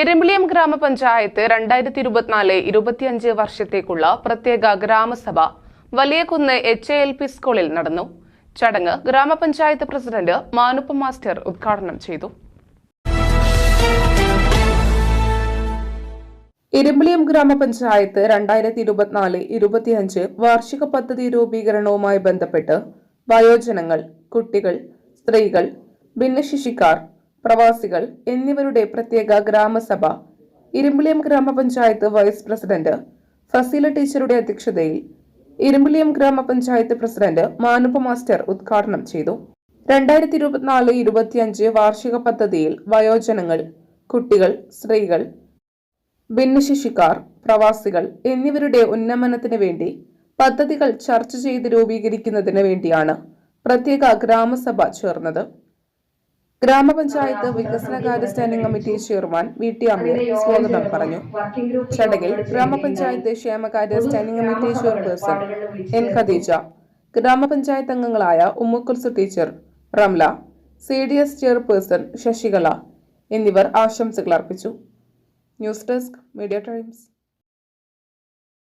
എരമ്പിളിയം ഗ്രാമപഞ്ചായത്ത് രണ്ടായിരത്തി ഇരുപത്തിനാല് ഇരുപത്തിയഞ്ച് വർഷത്തേക്കുള്ള പ്രത്യേക ഗ്രാമസഭ Valiyakunnu H A L P സ്കൂളിൽ നടന്നു. ചടങ്ങ് ഗ്രാമപഞ്ചായത്ത് പ്രസിഡന്റ് മാനുപ്പ മാസ്റ്റർ ഉദ്ഘാടനം ചെയ്തു. ഇരുമ്പിളിയം ഗ്രാമപഞ്ചായത്ത് രണ്ടായിരത്തി ഇരുപത്തിനാല് ഇരുപത്തിയഞ്ച് വാർഷിക പദ്ധതി രൂപീകരണവുമായി ബന്ധപ്പെട്ട് വയോജനങ്ങൾ കുട്ടികൾ സ്ത്രീകൾ ഭിന്നശിശിക്കാർ പ്രവാസികൾ എന്നിവരുടെ പ്രത്യേക ഗ്രാമസഭ. ഇരുമ്പിളിയം ഗ്രാമപഞ്ചായത്ത് വൈസ് പ്രസിഡന്റ് ഫസീല ടീച്ചറുടെ അധ്യക്ഷതയിൽ ഇരുമ്പിളിയം ഗ്രാമപഞ്ചായത്ത് പ്രസിഡന്റ് മാനുപ മാസ്റ്റർ ഉദ്ഘാടനം ചെയ്തു. രണ്ടായിരത്തി ഇരുപത്തിനാല് ഇരുപത്തിയഞ്ച് വാർഷിക പദ്ധതിയിൽ വയോജനങ്ങൾ കുട്ടികൾ സ്ത്രീകൾ ഭിന്നശേഷിക്കാർ പ്രവാസികൾ എന്നിവരുടെ ഉന്നമനത്തിന് വേണ്ടി പദ്ധതികൾ ചർച്ച ചെയ്ത് രൂപീകരിക്കുന്നതിന് വേണ്ടിയാണ് പ്രത്യേക ഗ്രാമസഭ ചേർന്നത്. ഗ്രാമപഞ്ചായത്ത് വികസനകാര്യ standing committee chairman V T Ameer സ്വാഗതം പറഞ്ഞു. ചടങ്ങിൽ ഗ്രാമപഞ്ചായത്ത് ക്ഷേമകാര്യ standing committee chairperson N Khadeeja ഗ്രാമപഞ്ചായത്ത് അംഗങ്ങളായ Ummukulsu teacher Ramla C D S chairperson Sasikala എന്നിവർ ആശംസകൾ അർപ്പിച്ചു. News desk media times.